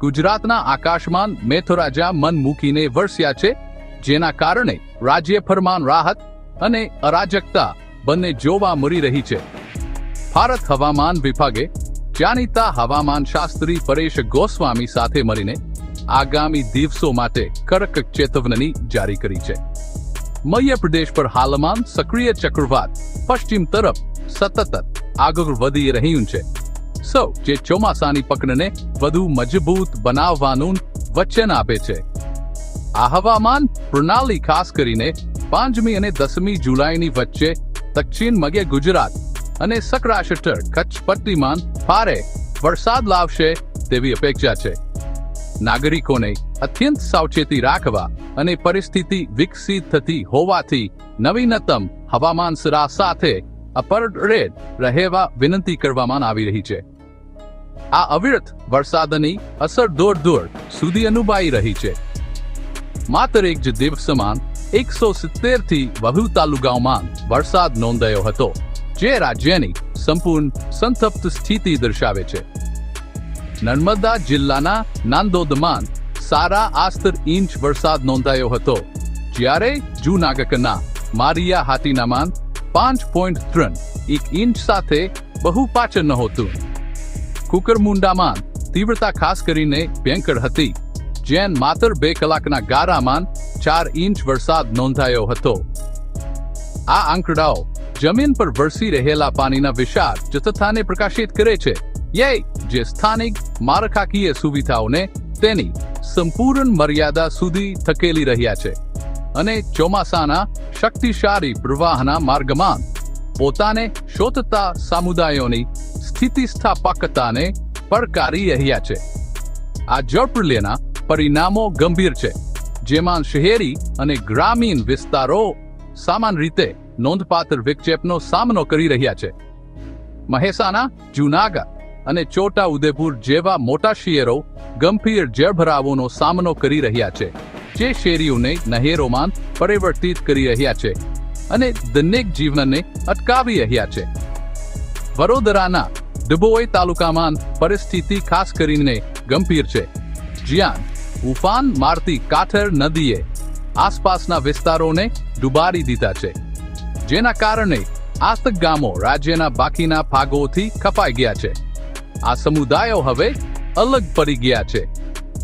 ગુજરાતના આકાશમાં મેથોરાજા મન મૂકીને વરસ્યા છે, જેના કારણે રાજ્ય ફરમાન રાહત અને અરાજકતા બંને જોવા મળી રહી છે. ભારત હવામાન વિભાગે જાણીતા હવામાન શાસ્ત્રી પરેશ ગોસ્વામી સાથે મળીને આગામી દિવસો માટે કડક ચેતવણી જારી કરી છે. મધ્યપ્રદેશ પર હાલમાં સક્રિય ચક્રવાત પશ્ચિમ તરફ સતત આગળ વધી રહ્યું છે. સૌ જે ચોમાસાની પકડને વધુ મજબૂત બનાવવાનું વચન આપે છે. આ હવામાન પ્રણાલી ખાસ કરીને પાંચમી અને દસમી જુલાઈની વચ્ચે દક્ષિણ મગે ગુજરાત અને સૌરાષ્ટ્ર કચ્છ પટ્ટીમાં ભારે વરસાદ લાવશે તેવી અપેક્ષા છે. નાગરિકોને અત્યંત સાવચેતી રાખવા અને પરિસ્થિતિ વિકસિત થતી હોવાથી નવીનતમ હવામાન સરા સાથે અપરેડ રહેવા વિનંતી કરવામાં આવી રહી છે. આ અવિરત વરસાદની અસર દૂર દૂર સુધી અનુભવાઈ રહી છે. માત્ર એક જ દિવસમાં એકસો સિત્તેરથી વહુ તાલુકાઓમાં વરસાદ નોંધાયો હતો, જે રાજ્યની સંપૂર્ણ સંતપ્ત સ્થિતિ દર્શાવે છે. નર્મદા જિલ્લાના નાંદોદમાં સારા આસ્તર ઇંચ વરસાદ નોંધાયો હતો, જ્યારે જૂનાગઢના મારિયા હાટીનામાં પાંચ પોઈન્ટ ત્રણ. એક ઇંચ સાથે બહુ પાચન નહોતું. કુકરમુંડામાં તીવ્રતા ખાસ કરીને ભયંકર હતી. જેન માત્ર બે કલાકના ગારામાં ચાર ઇંચ વરસાદ નોંધાયો હતો. આ આંકડાઓ જમીન પર વરસી રહેલા પાણીના વિશાળ જથ્થાને પ્રકાશિત કરે છે. યે જે સ્થાનિક માળખાકીય સુવિધાઓને તેની સંપૂર્ણ મર્યાદા સુધી ધકેલી રહ્યા છે. અને ચોમાસાના શક્તિશાળી પ્રવાહના માર્ગમાં પોતાને શોધતા સમુદાયોની સ્થિતિસ્થાપકતાને પડકારી રહ્યા છે. આ જળપ્રલયના પરિણામો ગંભીર છે. જેમાં શહેરી અને ગ્રામીણ વિસ્તારો સામાન રીતે નોંધપાત્ર વિક્ષેપનો સામનો કરી રહ્યા છે. મહેસાણા, જુનાગઢ અને છોટા ઉદેપુર જેવા મોટા શહેરો ગંભીર જળભરાવોનો સામનો કરી રહ્યા છે. જે શેરીઓને નહેરોમાં પરિવર્તિત કરી રહ્યા છે અને દૈનિક જીવનને અટકાવી રહ્યા છે. વડોદરાના ડભોઈ તાલુકામાં પરિસ્થિતિ ખાસ કરીને ગંભીર છે. જ્યાં ઉફાન મારતી કાઠર નદીએ આસપાસના વિસ્તારોને ડુબાડી દીધા છે. જેના કારણે આસ્તક ગામો રાજ્યના બાકીના ભાગોથી કપાઈ ગયા છે. આ સમુદાયો હવે અલગ પડી ગયા છે.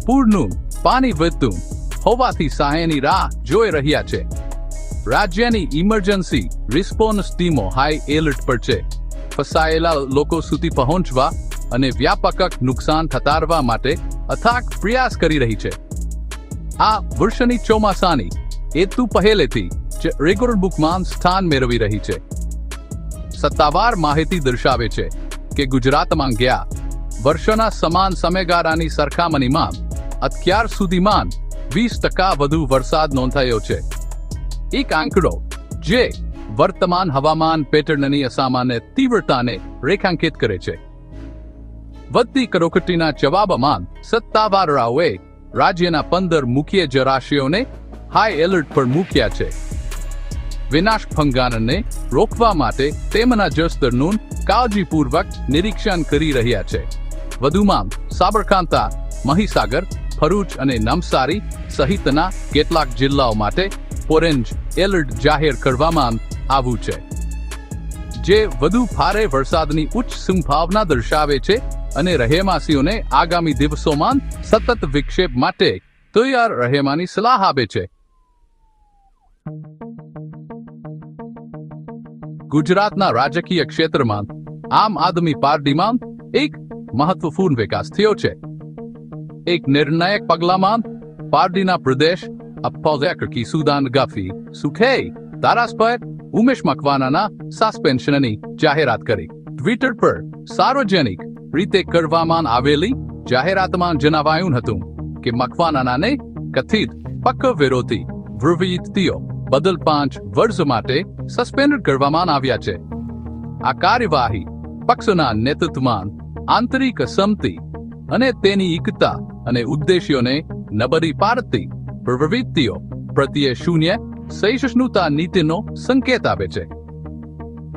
પૂરનું પાણી વધતું હોવાથી સહાયની રાહ જોઈ રહ્યા છે. રાજ્યની ઇમરજન્સી રિસ્પોન્સ ટીમો હાઈ એલર્ટ પર છે. ફસાયેલા લોકો સુધી પહોંચવા અને વ્યાપક નુકસાન થતારવા માટે અથાક પ્રયાસ કરી રહી છે. આ વર્ષની ચોમાસાની હેતુ પહેલેથી જે રેકોર્ડ બુકમાં સ્થાન મેળવી રહી છે. સત્તાવાર માહિતી દર્શાવે છે કે ગુજરાતમાં ગયા વર્ષોના સમાન સમયગાળાની સરખામણીમાં અત્યાર સુધીમાં વીસ ટકા વધુ વરસાદ નોંધાયો છે. એક આંકડો, જે વર્તમાન હવામાન પેટર્નની અસામાન્ય તીવ્રતાને રેખાંકિત કરે છે. વધતી કરોકટીના જવાબમાં સત્તાવાળાઓએ રાજ્યના પંદર મુખ્ય જળાશયોને હાઈ એલર્ટ પર મૂક્યા છે. વિનાશ ભંગારને રોકવા માટે તેમના જળસ્તરનું કાળજીપૂર્વક નિરીક્ષણ કરી રહ્યા છે. વધુમાં સાબરકાંઠા, મહીસાગર, ભરૂચ અને નવસારી સહિતના કેટલાક જિલ્લાઓ માટે ઓરેન્જ એલર્ટ જાહેર કરવામાં આવ્યું છે. જે વધુ ભારે વરસાદની ઉચ્ચ સંભાવના દર્શાવે છે અને રહેવાસીઓને આગામી દિવસોમાં સતત વિક્ષેપ માટે તૈયાર રહેવાની સલાહ આપે છે. ગુજરાતના રાજકીય ક્ષેત્રમાં આમ આદમી પાર્ટીમાં એક મહત્વપૂર્ણ વિકાસ થયો છે. એક નિર્ણાયક પગલામાં પાર્ટીના પ્રદેશ અપોઝેકર કિસુદાન ગફી સુખે ધારાસભ્ય ઉમેશ મકવાનાના સસ્પેન્શનની જાહેરાત કરી ટ્વિટર પર સાર્વજનિક રીતે કરવામાં આવેલી જાહેરાતમાં જણાવાયું હતું કે મકવાનાને કથિત પક્ક વિરોધી પ્રવૃત્તિઓ બદલ પાંચ વર્ષ માટે સસ્પેન્ડ કરવામાં આવ્યા છે આ કાર્યવાહી પક્ષના નેતૃત્વમાં આંતરિક સમતી અને તેની એકતા અને ઉદ્દેશ્યોને નબળી પારતી, પ્રવૃત્તિઓ પ્રત્યે શૂન્ય સહિષ્ણુતા નીતિનો સંકેત આપે છે.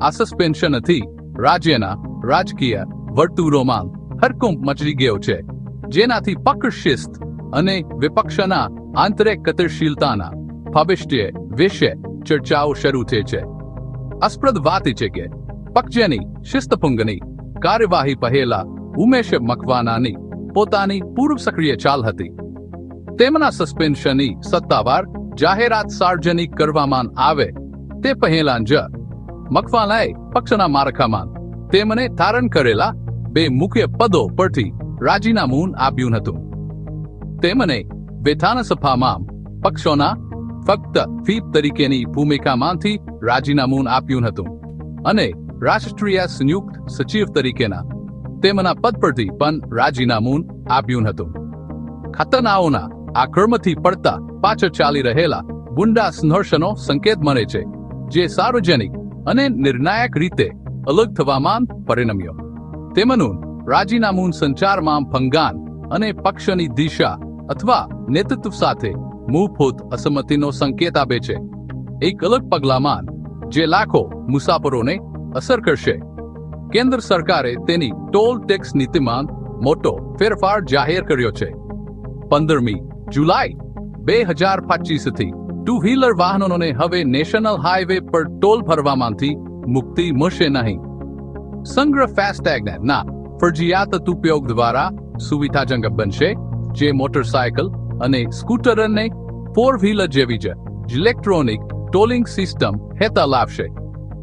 આ સસ્પેન્શનથી રાજ્યના રાજકીય વર્તુળોમાં હરકંપ મચી ગયો છે, જેનાથી પક્ષ અને વિપક્ષના આંતરિક ગતિશીલતાના ભવિષ્ય વિશે ચર્ચાઓ શરૂ થઈ છે. અસ્પ્રદ વાત છે કે, પક્ષની શિસ્તભંગની કાર્યવાહી પહેલા ઉમેશ મકવાનાની પોતાની પૂર્વ સક્રિય ચાલ હતી. તેમના સસ્પેન્શનની સત્તાવાર જાહેરાત સાર્વજનિક કરવામાં આવે તે પહેલા જ મકવાલાએ પક્ષના માળખામાં તેમને ધારણ કરેલા બે મુખ્ય પદો પરથી રાજીનામું આપ્યું હતું. તેમને વિધાનસભામાં પક્ષોના ફક્ત ફીપ તરીકેની ભૂમિકામાંથી રાજીનામું આપ્યું હતું અને રાષ્ટ્રીય સંયુક્ત સચિવ તરીકેના તેમના પદ પરથી પણ રાજીનામું આપ્યું હતું. ખતરનાઓના આક્રમણથી પડતા પાછળ ચાલી રહેલા ગુંડા સંઘર્ષનો સંકેત મળે છે, જે સાર્વજનિક અને નિર્ણાયક રીતે અલગ થવામાં પરિણમ્યો. તેમનું રાજીનામું સંચારમાં ભંગાન અને પક્ષની દિશા અથવા નેતૃત્વ સાથે મૂળભૂત અસંમતિનો સંકેત આપે છે. એક અલગ પગલામાં જે લાખો મુસાફરોને અસર કરશે. કેન્દ્ર સરકારે તેની ટોલ ટેક્સ નીતિમાં મોટો ફેરફાર જાહેર કર્યો છે. પંદરમી જુલાઈ બે હજાર પચીસથી ટુ વ્હીલર વાહનોને હવે નેશનલ હાઈવે પર ટોલ ભરવામાંથી મુક્તિ મળશે નહીં. સંગ્રહ ફાસ્ટેગ ના ફરજિયાત ઉપયોગ દ્વારા સુવિધાજનક બનશે, જે મોટરસાયકલ અને સ્કૂટરને ફોર વ્હીલર જેવી જ ઇલેક્ટ્રોનિક ટોલિંગ સિસ્ટમ હેતા લાવશે.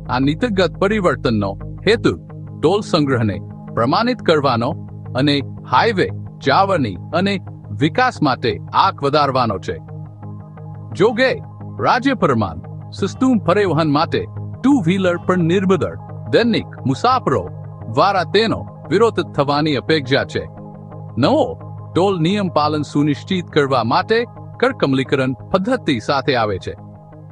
આ નીતિગત પરિવર્તનનો હેતુ ટોલ સંગ્રહને પ્રમાણિત કરવાનો અને હાઈવે જાળવણી અને વિકાસ માટે આંખ વધારવાનો છે. જોગે રાજ્ય પરમાન સસ્તું પરિવહન માટે ટુ વ્હીલર પર નિર્ભર દૈનિક મુસાફરો દ્વારા તેનો વિરોધ થવાની અપેક્ષા છે. નવો ટોલ નિયમ પાલન સુનિશ્ચિત કરવા માટે કરકમલીકરણ પદ્ધતિ સાથે આવે છે.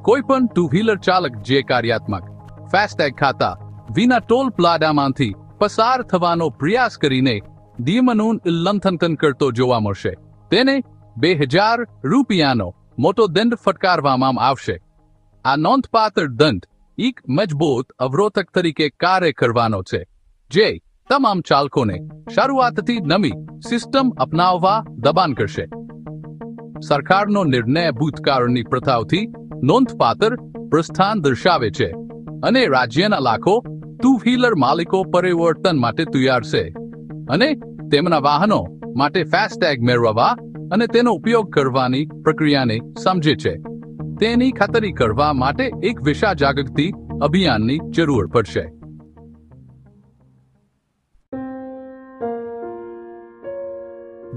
કોઈ પણ ટુ વ્હીલર ચાલક જે કાર્યાત્મક, ફાસ્ટેગ ખાતા વિના ટોલ પ્લાડામાંથી પસાર થવાનો પ્રયાસ કરીને નિયમનું ઉલ્લંઘન કરતો જોવા મળશે. તેને બે હજાર રૂપિયાનો મોટો દંડ ફટકારવામાં આવશે. આ નોંધપાત્ર દંડ એક મજબૂત અવરોધક તરીકે કાર્ય કરવાનો છે, જે તમામ ચાલકોને શરૂઆતથી નવી સિસ્ટમ અપનાવવા દબાણ કરશે. સરકારનો નિર્ણય ભૂતકાળની પ્રથાઓથી નોંધપાત્ર પ્રસ્થાન દર્શાવે છે અને રાજ્યના લાખો ટુ વ્હીલર માલિકો પરિવર્તન માટે તૈયાર છે અને તેમના વાહનો માટે ફાસ્ટેગ મેળવવા અને તેનો ઉપયોગ કરવાની પ્રક્રિયાને સમજે છે. તેની ખાતરી કરવા માટે એક વિશાળ જાગૃતિ અભિયાનની જરૂર પડશે.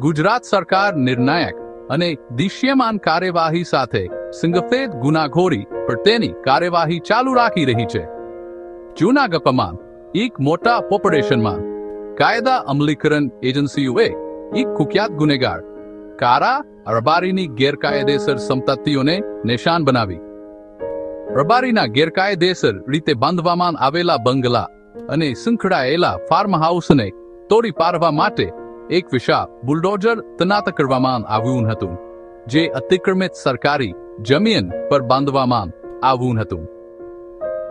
ગુજરાત સરકાર નિર્ણાયક અને દિશ્યમાન કાર્યવાહી સાથે સિંગફેદ ગુનાખોરી પર તેની કાર્યવાહી ચાલુ રાખી રહી છે. જૂના ગપમાં એક મોટા ઓપરેશનમાં કાયદા અમલીકરણ એજન્સીઓએ એક કુખ્યાત ગુનેગાર, કારા રબારીની ગેરકાયદેસર સંપત્તિઓને નિશાન બનાવી. રબારીના ગેરકાયદેસર રીતે બાંધવામાં આવેલા બંગલા અને સંકળાયેલા ફાર્મ હાઉસને તોડી પાડવા માટે એક વિશાળ બુલડોઝર તૈનાત કરવામાં આવ્યું હતું, જે અતિક્રમિત સરકારી જમીન પર બાંધવામાં આવ્યું હતું.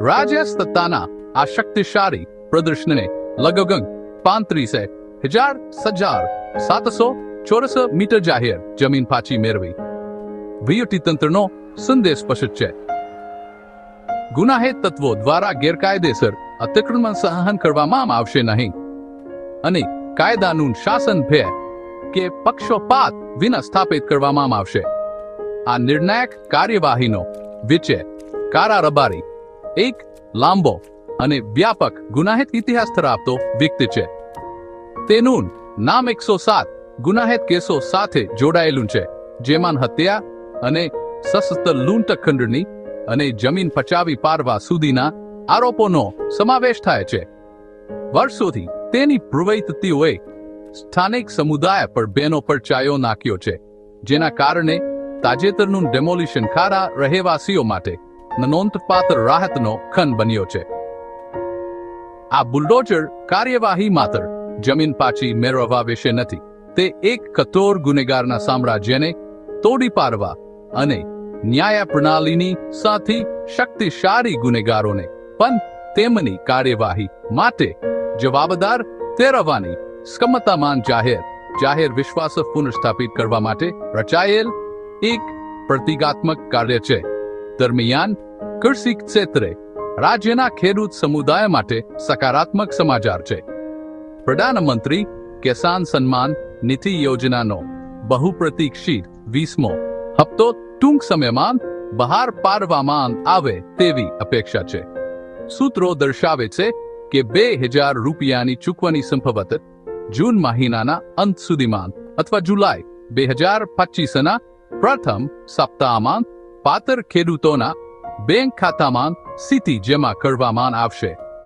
રાજ્ય સત્તાના આ શક્તિશાળી પ્રદર્શનને લગભગ પાંત્રીસે હજાર સજાર સાતસો ચોરસ મીટર જાહેર જમીન પાછી મેળવી. વહીવટી તંત્રનો સંદેશ સ્પષ્ટ છે. ગુનાહિત તત્વો દ્વારા ગેરકાયદેસર અતિક્રમણ સહન કરવામાં આવશે નહીં. અને કાયદાનું શાસન ભે કે પક્ષોપાત વિના સ્થાપિત કરવામાં આવશે. આ નિર્ણાયક કાર્યવાહીનો વિચે કારા રબારી એક લાંબો અને વ્યાપક ગુનાહિત ઇતિહાસ ધરાવતો વ્યક્તિ છે. તેનું નામ એકસો સાત ગુનાહિત કેસો સાથે જોડાયેલું છે. જેમાં હત્યા અને સશસ્ત્ર લૂંટખંડની અને જમીન પચાવી પાડવા સુધીના આરોપોનો સમાવેશ થાય છે. વર્ષોથી તેની પ્રવૃત્તિઓએ સ્થાનિક સમુદાય પર બેનો પર ચાયો નાખ્યો છે, જેના કારણે તાજેતરનું ડેમોલિશન ખારા રહેવાસીઓ માટે નોંધપાત્ર રાહતનો ખન બન્યો છે. આ બુલડોઝર કાર્યવાહી માત્ર જમીન પાછી મેળવવા વિશે નથી. તે એક કઠોર ગુનેગારના સામ્રાજ્યને તોડી પાડવા અને ન્યાય પ્રણાલીની સાથે શક્તિશાળી ગુનેગારોને પણ તેમની કાર્યવાહી માટે જવાબદાર તેરવાની સ્કમતામાન જાહેર જાહેર વિશ્વાસ પુનઃસ્થાપિત કરવા માટે રચાયેલ એક પ્રતિગાત્મક કાર્ય છે. દરમિયાન કૃષિ ક્ષેત્રે રાજ્યના ખેડૂત સમુદાય માટે સકારાત્મક સમાચાર છે. પ્રધાનમંત્રી કિસાન સન્માન નિધિ યોજનાનો બહુપ્રતીક્ષિત વીસમો હપ્તો ટૂંક સમયમાં બહાર પાડવામાં આવે તેવી અપેક્ષા છે સૂત્રો દર્શાવે છે કે બે હજાર રૂપિયાની ચૂકવણી સંભવત જૂન મહિનાના અંત સુધીમાં અથવા જુલાઈ બે હજાર પચીસના પ્રથમ સપ્તાહમાં પાત્ર ખેડૂતોના બેંક ખાતામાં સીધી જમા કરવામાં આવશે